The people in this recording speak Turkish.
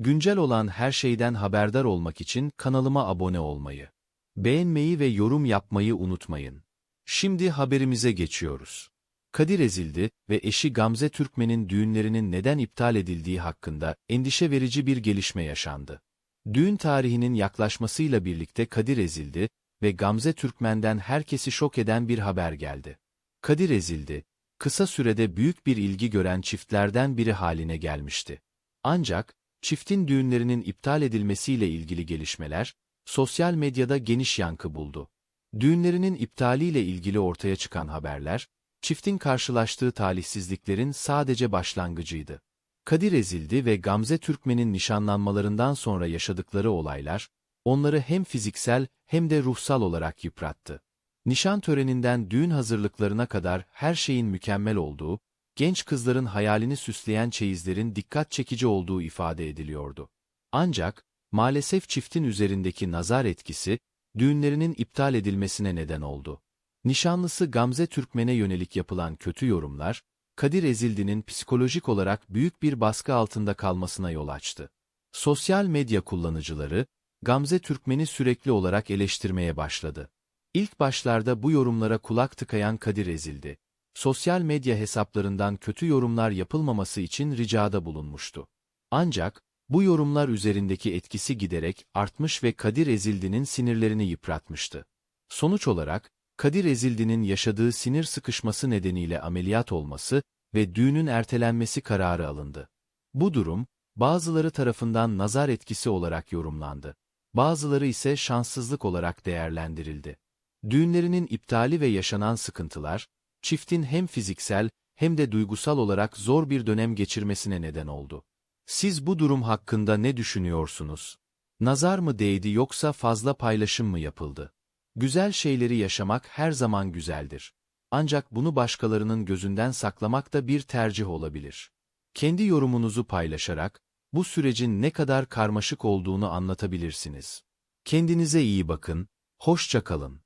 Güncel olan her şeyden haberdar olmak için kanalıma abone olmayı, beğenmeyi ve yorum yapmayı unutmayın. Şimdi haberimize geçiyoruz. Kadir Ezildi ve eşi Gamze Türkmen'in düğünlerinin neden iptal edildiği hakkında endişe verici bir gelişme yaşandı. Düğün tarihinin yaklaşmasıyla birlikte Kadir Ezildi ve Gamze Türkmen'den herkesi şok eden bir haber geldi. Kadir Ezildi, kısa sürede büyük bir ilgi gören çiftlerden biri haline gelmişti. Ancak, çiftin düğünlerinin iptal edilmesiyle ilgili gelişmeler, sosyal medyada geniş yankı buldu. Düğünlerinin iptaliyle ilgili ortaya çıkan haberler, çiftin karşılaştığı talihsizliklerin sadece başlangıcıydı. Kadir Ezildi ve Gamze Türkmen'in nişanlanmalarından sonra yaşadıkları olaylar, onları hem fiziksel hem de ruhsal olarak yıprattı. Nişan töreninden düğün hazırlıklarına kadar her şeyin mükemmel olduğu, genç kızların hayalini süsleyen çeyizlerin dikkat çekici olduğu ifade ediliyordu. Ancak, maalesef çiftin üzerindeki nazar etkisi, düğünlerinin iptal edilmesine neden oldu. Nişanlısı Gamze Türkmen'e yönelik yapılan kötü yorumlar, Kadir Ezildi'nin psikolojik olarak büyük bir baskı altında kalmasına yol açtı. Sosyal medya kullanıcıları, Gamze Türkmen'i sürekli olarak eleştirmeye başladı. İlk başlarda bu yorumlara kulak tıkayan Kadir Ezildi. Sosyal medya hesaplarından kötü yorumlar yapılmaması için ricada bulunmuştu. Ancak, bu yorumlar üzerindeki etkisi giderek artmış ve Kadir Ezildi'nin sinirlerini yıpratmıştı. Sonuç olarak, Kadir Ezildi'nin yaşadığı sinir sıkışması nedeniyle ameliyat olması ve düğünün ertelenmesi kararı alındı. Bu durum, bazıları tarafından nazar etkisi olarak yorumlandı. Bazıları ise şanssızlık olarak değerlendirildi. Düğünlerinin iptali ve yaşanan sıkıntılar, çiftin hem fiziksel hem de duygusal olarak zor bir dönem geçirmesine neden oldu. Siz bu durum hakkında ne düşünüyorsunuz? Nazar mı değdi yoksa fazla paylaşım mı yapıldı? Güzel şeyleri yaşamak her zaman güzeldir. Ancak bunu başkalarının gözünden saklamak da bir tercih olabilir. Kendi yorumunuzu paylaşarak, bu sürecin ne kadar karmaşık olduğunu anlatabilirsiniz. Kendinize iyi bakın, hoşça kalın.